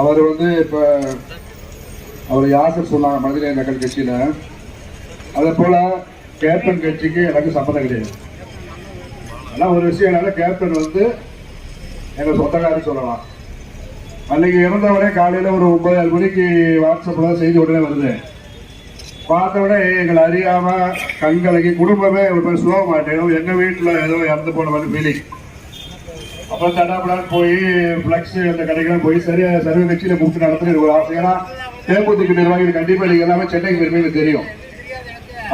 அவர் வந்து இப்போ அவர் யாசர் சொன்னாங்க மனிதநேய மக்கள் கட்சியில்? அதே போல் கேப்டன் கட்சிக்கு எனக்கு சம்மந்தம் கிடையாது. ஆனால் ஒரு விஷயம் என்னன்னா கேப்டன் வந்து எங்கள் சொந்தக்காரர் சொல்லலாம். அன்னைக்கு இறந்தவனே காலையில் ஒரு ஒன்பது மணிக்கு வாட்ஸ்அப்பில் செய்தி உடனே வருது. பார்த்தவொடனே எங்களை அறியாமல் கண்கலகி குடும்பமே ஒரு மாதிரி சுலப மாட்டேன். எங்கள் வீட்டில் ஏதோ இறந்து போன மாதிரி ஃபீலிங் அப்புறம் தடாபடான்னு போய் ஃப்ளக்ஸ் அந்த கடைக்கெல்லாம் போய் சரியா சர்வ கட்சியில கூப்பிட்டு நடத்துறது ஒரு ஆசை. ஏன்னா தேமுதிக நிர்வாகிகள் கண்டிப்பா நீங்க எல்லாமே சென்னைக்கு வருவீங்க தெரியும்.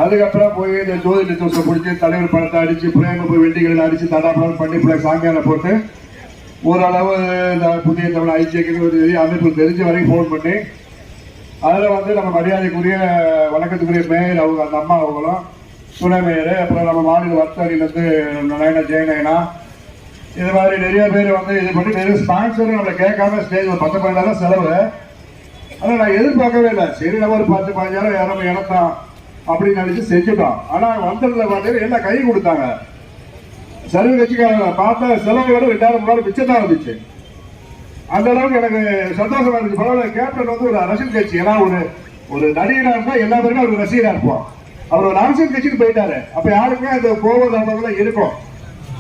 அதுக்கப்புறம் போய் இந்த ஜோதி நிச்சயம் பிடிச்சி தலைவர் படத்தை அடிச்சு பிரேம போய் வெண்டிகள் அடிச்சு தடாபடான்னு பண்ணி பிள்ளை சாமியான போட்டு ஓரளவு இந்த புதிய தமிழ் ஐக்கியக்கு ஒரு அமைப்பு தெரிஞ்ச வரைக்கும் ஃபோன் பண்ணி அதில் வந்து நம்ம மரியாதைக்குரிய வணக்கத்துக்குரிய மேயர் அவங்க அந்த அம்மா அவங்களும் துணை மேயர் அப்புறம் நம்ம மாநில வர்த்தகரிலேருந்து நயனா ஜெயநயனா இது மாதிரி நிறைய பேர் வந்து இது பண்ணி நிறைய ஸ்பான்சரும் நம்மளை கேட்காம ஸ்டேஜ் ஒரு பத்து பதினாயிரம் செலவு. ஆனால் நான் எதிர்பார்க்கவே இல்லை. சரி நம்ம ஒரு பத்து பதினஞ்சாயிரம் யாரும் இடத்தான் அப்படின்னு நினைச்சு செஞ்சுட்டோம். ஆனால் வந்ததில் பார்த்தீங்கன்னா எல்லாம் கை கொடுத்தாங்க? செலவு கட்சிக்காரங்க பார்த்தா செலவை விட ரெண்டாயிரம் மூணாயிரம் மிச்சம் இருந்துச்சு. அந்த அளவுக்கு எனக்கு சந்தோஷமா இருந்துச்சு. பரவாயில்ல கேப்டன் வந்து ஒரு அரசியல் கட்சி. ஏன்னா ஒரு ஒரு நடிகராக இருந்தால் எல்லா பேருமே ஒரு ரசிகராக இருப்போம் அவர் ஒரு அரசியல் கட்சிக்கு போயிட்டாரு. அப்போ யாருக்குமே அந்த கோபதாபம் இருக்கும்.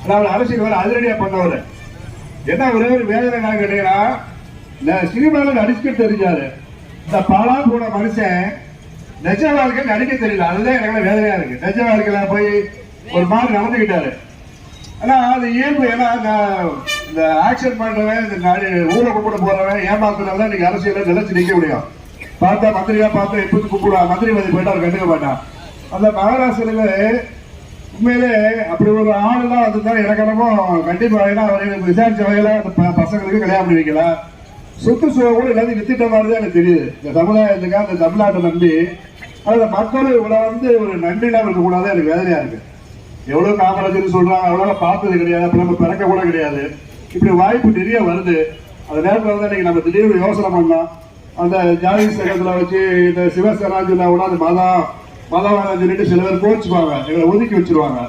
அதாவது அரசியல் வேலை அதிரடியா பண்ணவர். என்ன ஒரே ஒரு வேதனை நான் கேட்டீங்கன்னா இந்த சினிமாவில் நடிச்சுக்க தெரிஞ்சாரு. இந்த பாலா போன மனுஷன் நெஜ வாழ்க்கை நடிக்க தெரியல. அதுதான் எனக்கு வேதனையா இருக்கு. நெஜ வாழ்க்கையில போய் ஒரு மாதிரி நடந்துக்கிட்டாரு. ஆனா அது இயல்பு. ஏன்னா இந்த ஆக்ஷன் பண்றவன் இந்த நாடு ஊரை கூட போறவன் ஏமாத்துறவன் இன்னைக்கு அரசியல நிலைச்சு நிக்க முடியும். பார்த்தா மந்திரியா பார்த்தா எப்படி கூப்பிடுவான் மந்திரி வந்து போயிட்டா அவர் கண்டுக்க மாட்டான். அந்த மகாராஷ்டிரில உண்மையிலே அப்படி ஒரு ஆளுலாம் வந்துட்டா எனக்கு என்னமோ கண்டிப்பாக ஏன்னா அவர் விசாரிச்ச வகையில அந்த ப- பசங்களுக்கு கல்யாணம் பண்ணி வைக்கலாம். சொத்து சுக கூட எல்லாத்தையும் வித்திட்ட மாதிரி தான் எனக்கு தெரியுது. இந்த சமுதாயத்துக்கு அந்த தமிழ்நாட்டை நம்பி அதில் மக்கள் இவ்வளோ வந்து ஒரு நன்றி இல்லாம இருக்கக்கூடாது எனக்கு வேதனையா இருக்கு. எவ்வளோ காமராஜர் சொல்றாங்க அவ்வளோ பார்த்தது கிடையாது அப்புறம் நம்ம பிறக்க கூட கிடையாது. இப்படி வாய்ப்பு நிறைய வருது. அந்த நேரத்தில் வந்து இன்னைக்கு நம்ம திடீர்னு யோசனை பண்ணோம். அந்த ஜாதி சங்கத்தில் வச்சு இந்த சிவசேனாஜில கூட அந்த மதம் மதவாதம் சொல்லிட்டு சில பேர் கோச்சுப்பாங்க எங்களை ஒதுக்கி வச்சிருவாங்க.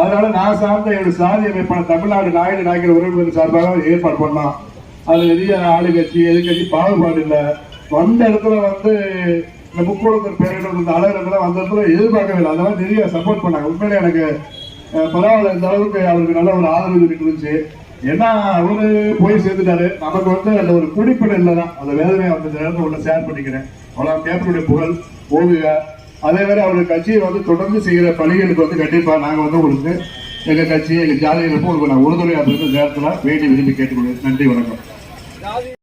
அதனால நான் சார்ந்த என்னோட சாதி அமைப்பான தமிழ்நாடு நாயுடு நாயகர் உறவுகள் சார்பாக ஏற்பாடு பண்ணோம். அது எதிய ஆளுங்கட்சி எதிர்கட்சி பாகுபாடு இல்லை. வந்த இடத்துல வந்து இந்த முக்கோணத்தின் பேரிடம் இந்த அலுவலகத்தில் வந்த இடத்துல எதிர்பார்க்கவே இல்லை. அதெல்லாம் நிறைய சப்போர்ட் பண்ணாங்க. உண்மையிலே எனக்கு பரவாயில்ல. இந்த அளவுக்கு அவருக்கு நல்ல ஒரு ஆதரவு சொல்லிட்டு இருந்துச்சு. ஏன்னா அவரு போய் சேர்ந்துட்டாரு. நமக்கு வந்து அந்த ஒரு குடிப்படை இல்லை தான் அந்த வேதனையை வந்து இந்த நேரத்தில் உள்ள ஷேர் பண்ணிக்கிறேன். அவ்வளோ கேப்டனுடைய புகழ் ஓவியா அதே மாதிரி அவருடைய கட்சியை வந்து தொடர்ந்து செய்கிற பணிகளுக்கு வந்து கண்டிப்பாக நாங்க வந்து உங்களுக்கு எங்க கட்சி எங்க ஜாதிகளுக்கும் உங்களுக்கு நான் உறுதுணையாக இருந்து நேரத்தில் வேண்டி விரும்பி கேட்டுக்கொள்வேன் நன்றி வணக்கம்.